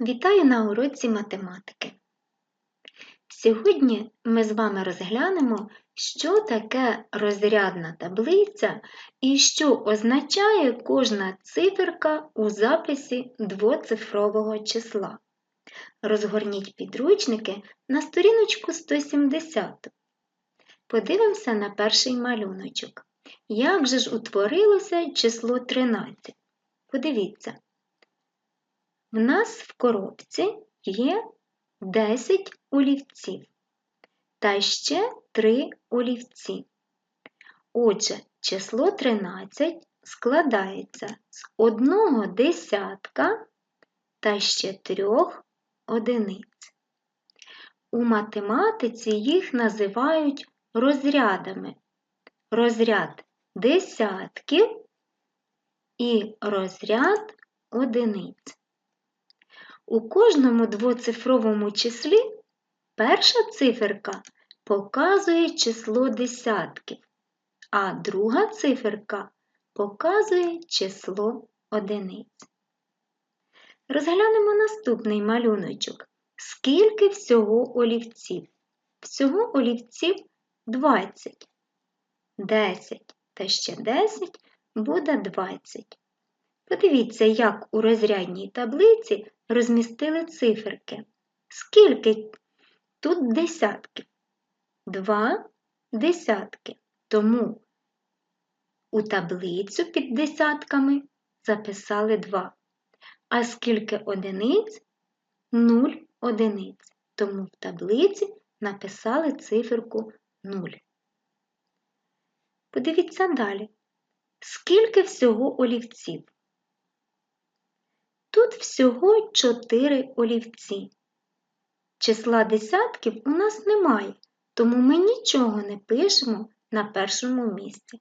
Вітаю на уроці математики. Сьогодні ми з вами розглянемо, що таке розрядна таблиця і що означає кожна циферка у записі двоцифрового числа. Розгорніть підручники на сторіночку 170. Подивимося на перший малюночок. Як же ж утворилося число 13? Подивіться. В нас в коробці є 10 олівців та ще 3 олівці. Отже, число 13 складається з одного десятка та ще трьох одиниць. У математиці їх називають розрядами. Розряд десятків і розряд одиниць. У кожному двоцифровому числі перша циферка показує число десятків, а друга циферка показує число одиниць. Розглянемо наступний малюночок. Скільки всього олівців? Всього олівців 20. 10 та ще 10 буде 20. Подивіться, як у розрядній таблиці розмістили циферки. Скільки тут десятків? Два десятки. Тому у таблицю під десятками записали 2. А скільки одиниць? 0 одиниць. Тому в таблиці написали циферку 0. Подивіться далі. Скільки всього олівців? Тут всього 4 олівці. Числа десятків у нас немає, тому ми нічого не пишемо на першому місці.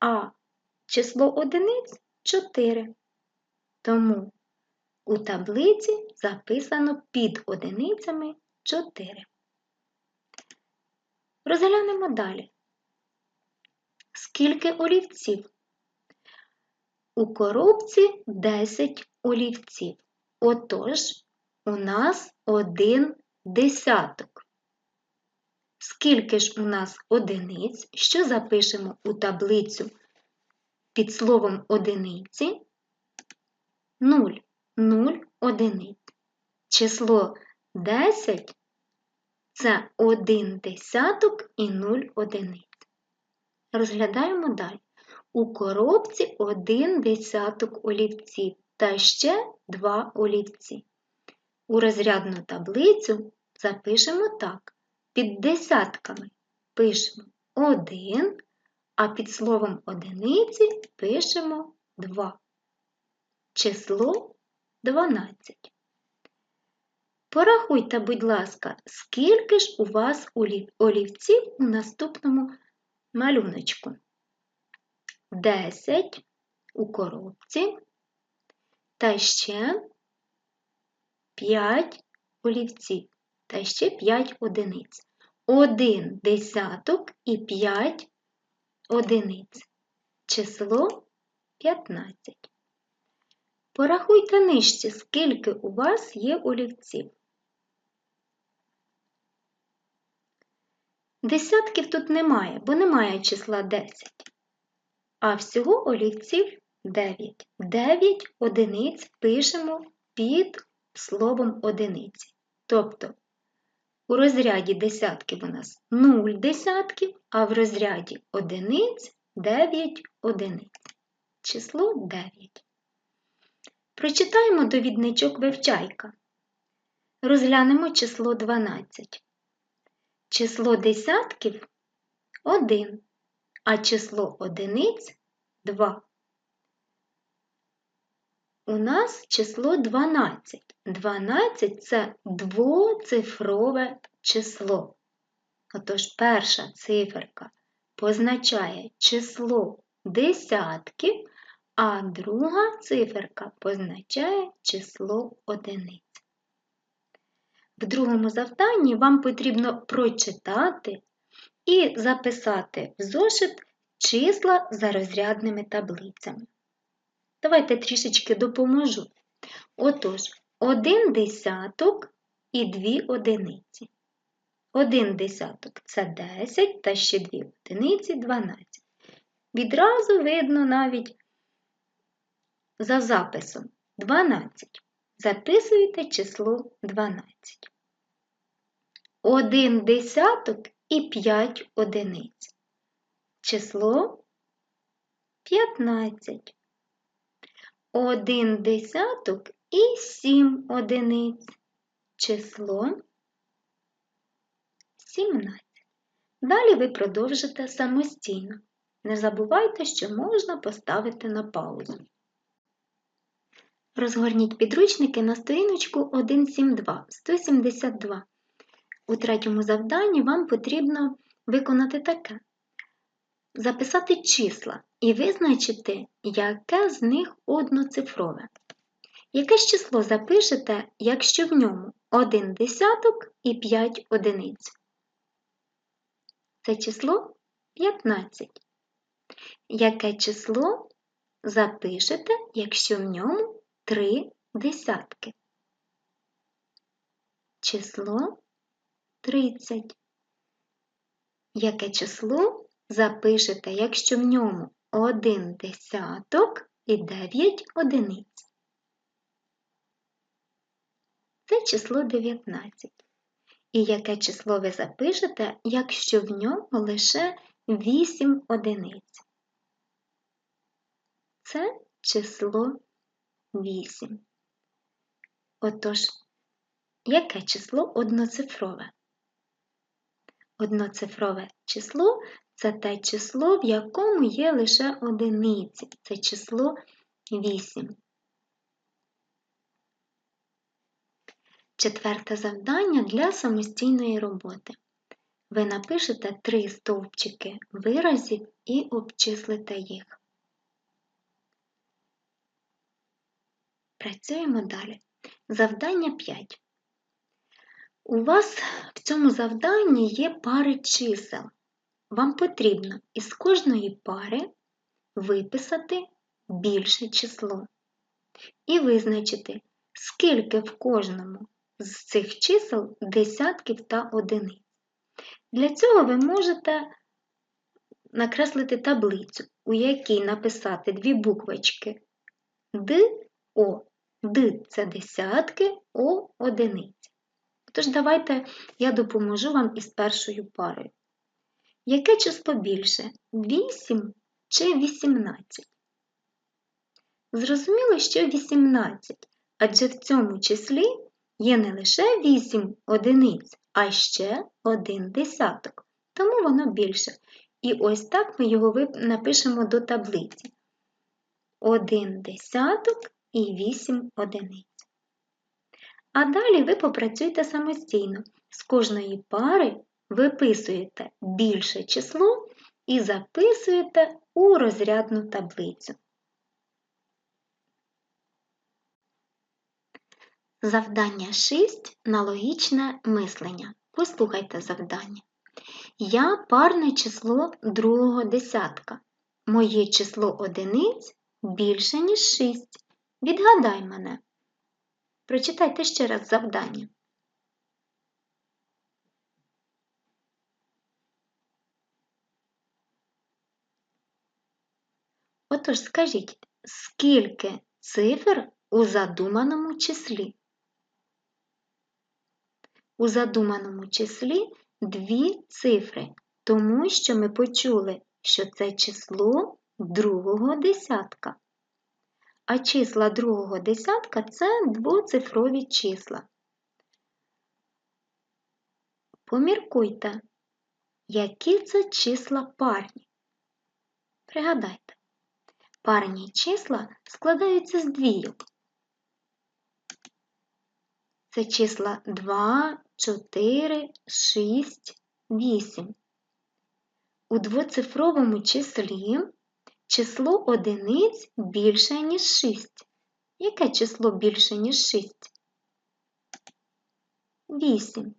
А число одиниць 4. Тому у таблиці записано під одиницями 4. Розглянемо далі. Скільки олівців? У коробці 10 олівців. Отож, у нас один десяток. Скільки ж у нас одиниць, що запишемо у таблицю під словом одиниці? 0. 0 одиниць. Число 10 це 1 десяток і 0 одиниць. Розглядаємо далі. У коробці один десяток олівців та ще два олівці. У розрядну таблицю запишемо так. Під десятками пишемо 1, а під словом одиниці пишемо 2. Число 12. Порахуйте, будь ласка, скільки ж у вас олівців у наступному малюночку. 10 у коробці та ще 5 олівців та ще 5 одиниць. 1 десяток і 5 одиниць. Число 15. Порахуйте нижче, скільки у вас є олівців. Десятків тут немає, бо немає числа 10. А всього олівців 9. 9 одиниць пишемо під словом одиниці. Тобто у розряді десятків у нас 0 десятків, а в розряді одиниць 9 одиниць. Число 9. Прочитаємо довідничок вивчайка. Розглянемо число 12. Число десятків 1, а число одиниць 2. У нас число 12. 12 це двоцифрове число. Отож, перша циферка позначає число десятків, а друга циферка позначає число одиниць. В другому завданні вам потрібно прочитати і записати в зошит числа за розрядними таблицями. Давайте трішечки допоможу. Отож, один десяток і дві одиниці. Один десяток це 10 та ще дві одиниці 12. Відразу видно навіть за записом 12. Записуєте число 12. Один десяток і 5 одиниць. Число 15. Один десяток і 7 одиниць. Число 17. Далі ви продовжите самостійно. Не забувайте, що можна поставити на паузу. Розгорніть підручники на сторіночку 172, 172. У третьому завданні вам потрібно виконати таке: записати числа і визначити, яке з них одноцифрове. Якесь число запишете, якщо в ньому 1 десяток і 5 одиниць. Це число 15. Яке число запишете, якщо в ньому 3 десятки? Число 30. Яке число запишете, якщо в ньому 1 десяток і 9 одиниць? Це число 19. І яке число ви запишете, якщо в ньому лише 8 одиниць? Це число 8. Отож, яке число одноцифрове? Одноцифрове число це те число, в якому є лише одиниці. Це число 8. Четверте завдання для самостійної роботи. Ви напишете три стовпчики виразів і обчислите їх. Працюємо далі. Завдання 5. У вас в цьому завданні є пари чисел. Вам потрібно із кожної пари виписати більше число і визначити, скільки в кожному з цих чисел десятків та одиниць. Для цього ви можете накреслити таблицю, у якій написати дві буквочки Д, О. Д це десятки, О одиниці. Тож давайте я допоможу вам із першою парою. Яке число більше? 8 чи 18? Зрозуміло, що 18, адже в цьому числі є не лише 8 одиниць, а ще один десяток, тому воно більше. І ось так ми його напишемо до таблиці. 1 десяток і 8 одиниць. А далі ви попрацюєте самостійно. З кожної пари виписуєте більше число і записуєте у розрядну таблицю. Завдання 6 на логічне мислення. Послухайте завдання. Я парне число другого десятка. Моє число одиниць більше, ніж 6. Відгадай мене. Прочитайте ще раз завдання. Отож, скажіть, скільки цифр у задуманому числі? У задуманому числі дві цифри, тому що ми почули, що це число другого десятка. А числа другого десятка це двоцифрові числа. Поміркуйте, які це числа парні. Пригадайте, парні числа складаються з двійок. Це числа 2, 4, 6, 8. У двоцифровому числі число одиниць більше, ніж 6. Яке число більше, ніж 6? 8.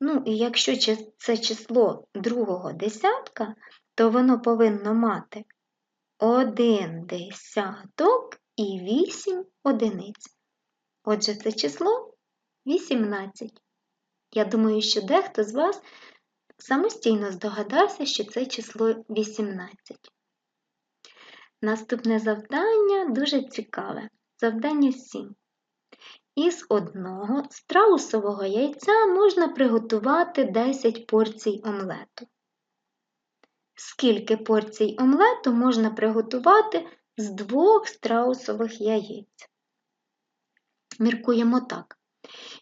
Ну, і якщо це число другого десятка, то воно повинно мати 1 десяток і 8 одиниць. Отже, це число 18. Я думаю, що дехто з вас самостійно здогадався, що це число 18. Наступне завдання дуже цікаве. Завдання 7. Із одного страусового яйця можна приготувати 10 порцій омлету. Скільки порцій омлету можна приготувати з двох страусових яєць? Міркуємо так.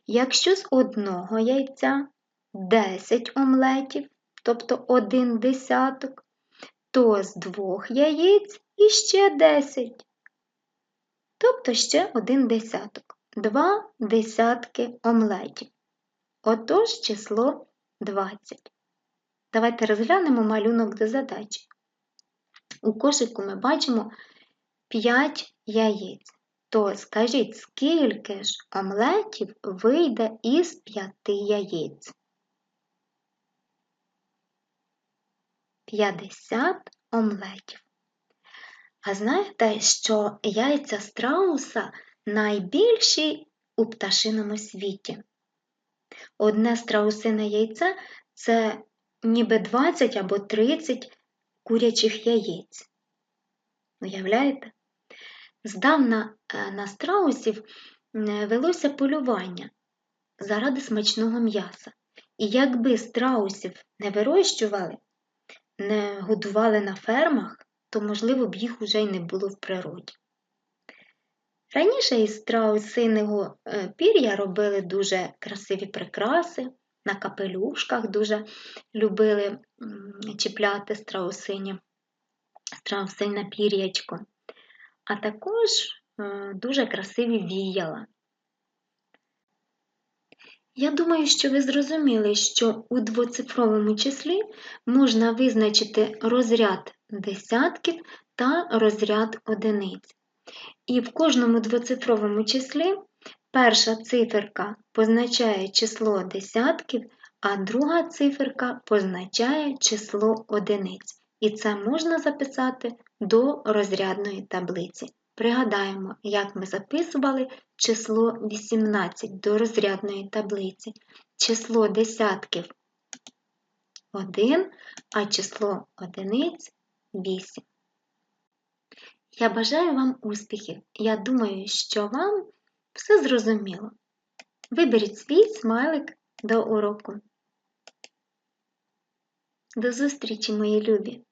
Якщо з одного яйця 10 омлетів, тобто один десяток, то з двох яєць іще 10, тобто ще один десяток, два десятки омлетів. Отож число 20. Давайте розглянемо малюнок до задачі. У кошику ми бачимо 5 яєць. То скажіть, скільки ж омлетів вийде із 5 яєць? 50 омлетів. А знаєте, що яйця страуса найбільші у пташиному світі? Одне страусине яйце це ніби 20 або 30 курячих яєць. Уявляєте? Здавна е, на страусів е, велося полювання заради смачного м'яса. І якби страусів не вирощували, не годували на фермах, то, можливо, б їх уже й не було в природі. Раніше із страусиного е, пір'я робили дуже красиві прикраси, на капелюшках дуже любили чіпляти страусині, страусине пір'ячко, а також е, дуже красиві віяла. Я думаю, що ви зрозуміли, що у двоцифровому числі можна визначити розряд десятків та розряд одиниць. І в кожному двоцифровому числі перша циферка позначає число десятків, а друга циферка позначає число одиниць. І це можна записати до розрядної таблиці. Пригадаємо, як ми записували число 18 до розрядної таблиці. Число десятків 1, а число одиниць 8. Я бажаю вам успіхів. Я думаю, що вам все зрозуміло. Виберіть свій смайлик до уроку. До зустрічі, мої любі!